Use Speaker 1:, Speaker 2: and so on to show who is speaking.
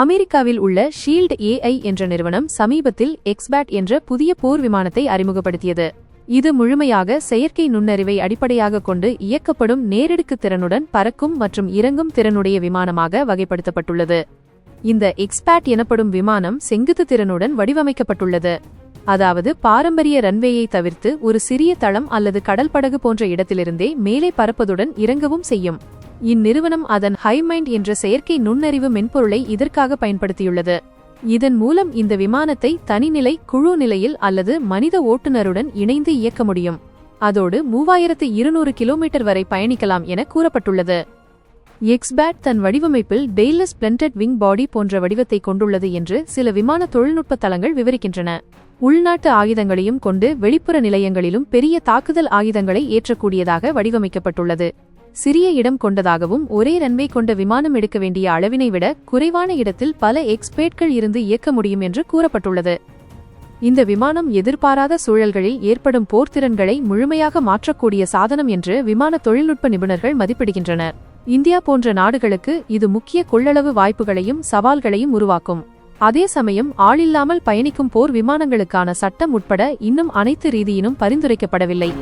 Speaker 1: அமெரிக்காவில் உள்ள shield AI என்ற நிறுவனம் சமீபத்தில் எக்ஸ்பேட் என்ற புதிய போர் விமானத்தை அறிமுகப்படுத்தியது. இது முழுமையாக செயற்கை நுண்ணறிவை அடிப்படையாக கொண்டு இயக்கப்படும் நேரெடுக்கு திறனுடன் பறக்கும் மற்றும் இறங்கும் திறனுடைய விமானமாக வகைப்படுத்தப்பட்டுள்ளது. இந்த எக்ஸ்பேட் எனப்படும் விமானம் செங்குத்து திறனுடன் வடிவமைக்கப்பட்டுள்ளது. அதாவது பாரம்பரிய ரன்வேயை தவிர்த்து ஒரு சிறிய தளம் அல்லது கடல் படகு போன்ற இடத்திலிருந்தே மேலே பறப்பதுடன் இறங்கவும் செய்யும். இந்நிறுவனம் அதன் ஹைமைண்ட் என்ற செயற்கை நுண்ணறிவு மென்பொருளை இதற்காக பயன்படுத்தியுள்ளது. இதன் மூலம் இந்த விமானத்தை தனிநிலை குழு நிலையில் அல்லது மனித ஓட்டுநருடன் இணைந்து இயக்க முடியும். அதோடு மூவாயிரத்து இருநூறு கிலோமீட்டர் வரை பயணிக்கலாம் என கூறப்பட்டுள்ளது. எக்ஸ்பேட் தன் வடிவமைப்பில் டெய்லஸ் பிளண்டட் விங் பாடி போன்ற வடிவத்தை கொண்டுள்ளது என்று சில விமான தொழில்நுட்ப தளங்கள் விவரிக்கின்றன. உள்நாட்டு ஆயுதங்களையும் கொண்டு வெளிப்புற நிலையங்களிலும் பெரிய தாக்குதல் ஆயுதங்களை ஏற்றக்கூடியதாக வடிவமைக்கப்பட்டுள்ளது. சிறிய இடம் கொண்டதாகவும் ஒரே ரன்வே கொண்ட விமானம் எடுக்க வேண்டிய அளவினை விட குறைவான இடத்தில் பல எக்ஸ்பேட்கள் இருந்து இயக்க முடியும் என்று கூறப்பட்டுள்ளது. இந்த விமானம் எதிர்பாராத சூழல்களில் ஏற்படும் போர்த்திறன்களை முழுமையாக மாற்றக்கூடிய சாதனம் என்று விமான தொழில்நுட்ப நிபுணர்கள் மதிப்பிடுகின்றனர். இந்தியா போன்ற நாடுகளுக்கு இது முக்கிய கொள்ளளவு வாய்ப்புகளையும் சவால்களையும் உருவாக்கும். அதே சமயம் ஆளில்லாமல் பயணிக்கும் போர் விமானங்களுக்கான சட்டம் உட்பட இன்னும் அனைத்து ரீதியினும் பரிந்துரைக்கப்படவில்லை.